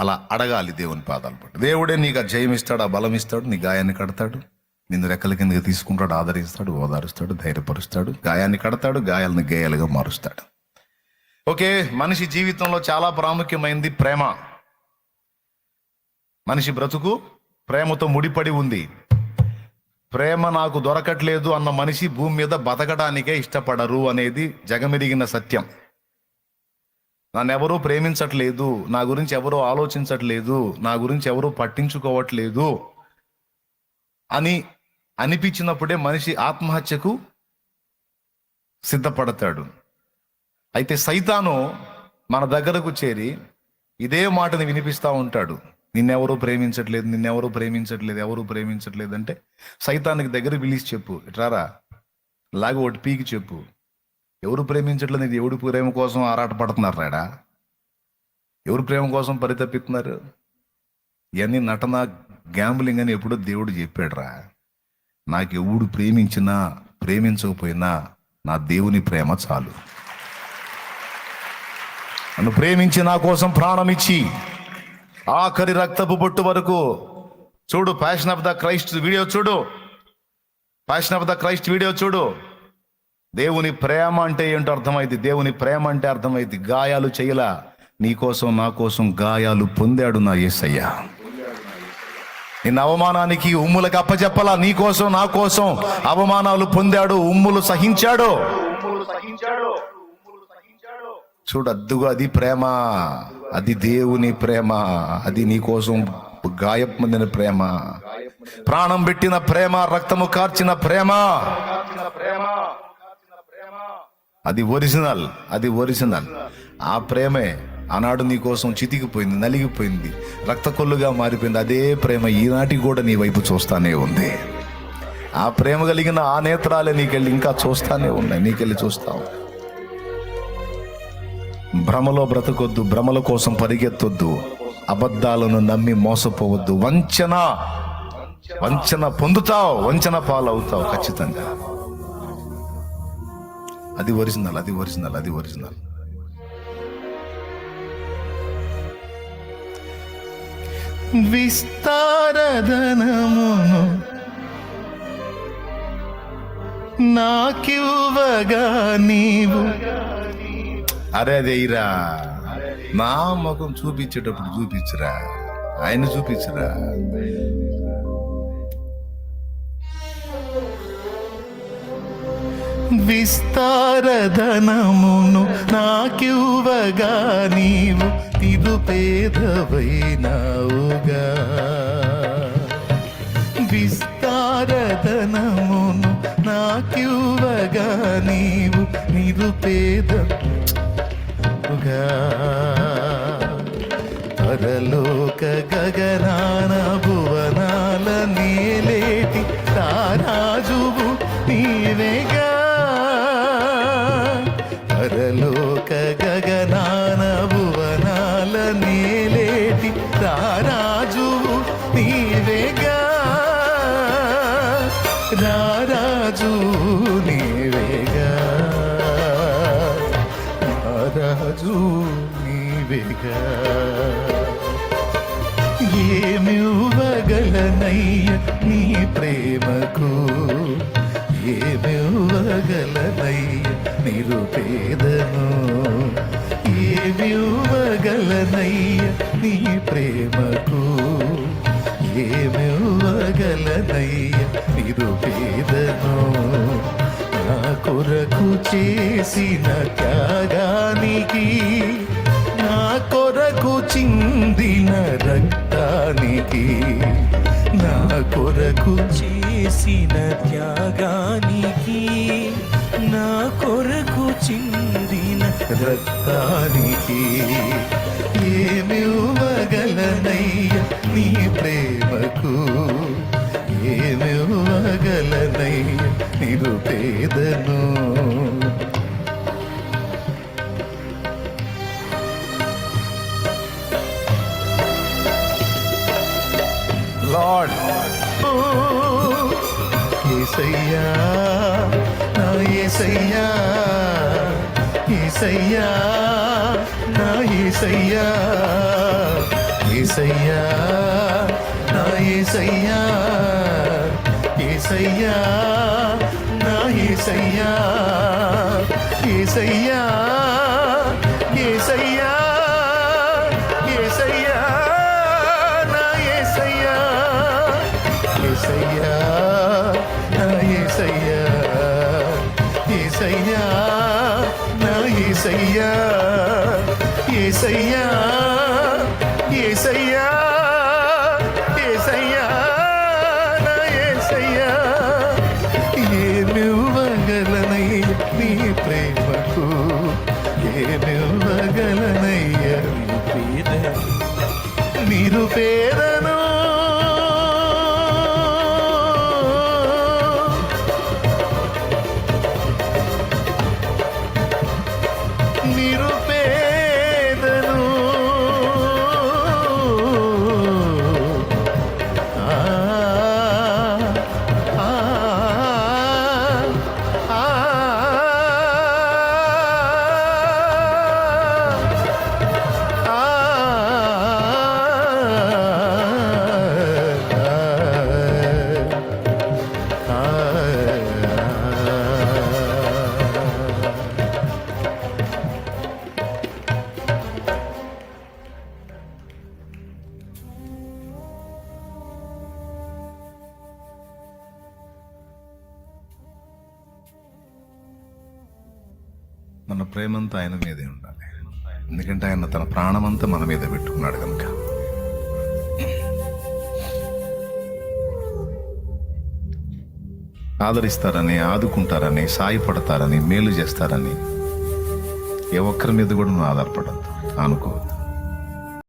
అలా అడగాలి దేవుని పాదాలు పట్టు. దేవుడే నీకు ఆ జయం ఇస్తాడు ఆ బలం ఇస్తాడు నీ గాయాన్ని కడతాడు. నిన్ను రెక్కల కిందకి తీసుకుంటాడు ఆదరిస్తాడు ఓదారుస్తాడు ధైర్యపరుస్తాడు గాయాన్ని కడతాడు గాయాలను గేయాలుగా మారుస్తాడు. ఓకే మనిషి జీవితంలో చాలా ప్రాముఖ్యమైంది ప్రేమ. మనిషి బ్రతుకు ప్రేమతో ముడిపడి ఉంది. ప్రేమ నాకు దొరకట్లేదు అన్న మనిషి భూమి మీద బతకడానికే ఇష్టపడరు అనేది జగమెరిగిన సత్యం. నన్ను ఎవరూ ప్రేమించట్లేదు నా గురించి ఎవరూ ఆలోచించట్లేదు నా గురించి ఎవరూ పట్టించుకోవట్లేదు అని అనిపించినప్పుడే మనిషి ఆత్మహత్యకు సిద్ధపడతాడు. అయితే సైతాను మన దగ్గరకు చేరి ఇదే మాటని వినిపిస్తూ ఉంటాడు. నిన్నెవరూ ప్రేమించట్లేదు నిన్నెవరూ ప్రేమించట్లేదు ఎవరు ప్రేమించట్లేదు అంటే సైతానికి దగ్గర పిలిచి చెప్పు ఇట్రారా? లాగ ఒకటి పీకి చెప్పు. ఎవరు ప్రేమించట్లేదు ఎవడు ప్రేమ కోసం ఆరాటపడుతున్నారు రాడా ఎవరు ప్రేమ కోసం పరితపిస్తున్నారు? ఇవన్నీ నటన గ్యాంబ్లింగ్ అని ఎప్పుడో దేవుడు చెప్పాడురా. నాకు ఎవడు ప్రేమించినా ప్రేమించకపోయినా నా దేవుని ప్రేమ చాలు. నన్ను ప్రేమించి నా కోసం ప్రాణం ఇచ్చి ఆఖరి రక్తపు బొట్టు వరకు చూడు passion of the Christ video చూడు. Passion of the Christ video చూడు. దేవుని ప్రేమ అంటే ఏంటో అర్థమైంది? దేవుని ప్రేమ అంటే అర్థమైంది. గాయాలు చేయలా. నీ కోసం నా కోసం గాయాలు పొందాడు నా ఏసయ్య నిన్న అవమానానికి ఉమ్ములకు అప్పచెప్పలా నీ కోసం నా కోసం అవమానాలు పొందాడు ఉమ్ములు సహించాడు. చూడు అద్దుగా అది ప్రేమ. అది దేవుని ప్రేమ. అది నీ కోసం గాయం పొందిన ప్రేమ. ప్రాణం పెట్టిన ప్రేమ రక్తము కార్చిన ప్రేమ. అది ఒరిజినల్ అది ఒరిజినల్. ఆ ప్రేమే ఆనాడు నీ కోసం చితికిపోయింది నలిగిపోయింది రక్తకొల్లుగా మారిపోయింది. అదే ప్రేమ ఈనాటికి కూడా నీ వైపు చూస్తానే ఉంది. ఆ ప్రేమ కలిగిన ఆ నేత్రాలే నీకెళ్ళి ఇంకా చూస్తానే ఉన్నాయి. నీకెళ్ళి చూస్తావు. భ్రమలో బ్రతకొద్దు భ్రమల కోసం పరిగెత్తొద్దు అబద్ధాలను నమ్మి మోసపోవద్దు. వంచన వంచన పొందుతావు వంచన పాలవుతావు ఖచ్చితంగా. అది ఒరిజినల్ అది ఒరిజినల్ అది ఒరిజినల్. విస్తారదనమును నాకివ్వగా నీవు. అరే అదేరా నా ముఖం చూపించేటప్పుడు చూపించరా. ఆయన చూపించరా. విస్తారధనమును నాకివ్వగా నీవు. తిరుపేదవైనావుగా విస్తారధనమును నాకివ్వగా నీవు. నిరుపేద పరలోక గగనా నీలేటి రారాజు నీవేగా రారాజు నీవేగా? రారాజు నీవేగా? ఏమివ్వగలనయ్య నీ ప్రేమకు? ఏమివ్వగలనయ్య నిరుపేదను? ఏమివ్వగలనయ్య నీ ప్రేమకు ఏమివ్వగలనయ్య? నిరుపేదను నా కొరకు చేసిన త్యాగానికి నా కొరకు చిందిన రక్తానికి నా కొరకు చేసిన త్యాగానికి నా కొరకు చిందిన రక్తానికి ఏమివ్వగలనయ్య నీ ప్రేమకు? ఏమివ్వగలనయ్య నిరుపేదను? లార్డ్. ఏసయ్యా నా ఏసయ్యా ఈసయ్యా నా ఈసయ్యా ఏసయ్యా నా ఏసయ్యా ఏసయ్యా నా ఏసయ్యా ఏసయ్యా ఏసయ్యా ఏసయ్యా ఏసయ్యా ఏసయ్యా నా ఏసయ్యా. ఏమివ్వగలనయ్య నీ ప్రేమకు ఏమివ్వగలనయ్య పేద నిరుపేదను మన ప్రేమంతా ఆయన మీదే ఉండాలి. ఎందుకంటే ఆయన తన ప్రాణమంతా మన మీద పెట్టుకున్నాడు కనుక. ఆదరిస్తారని ఆదుకుంటారని సాయపడతారని మేలు చేస్తారని ఏ ఒక్కరి మీద కూడా నువ్వు ఆధారపడద్దు. అనుకోవద్దు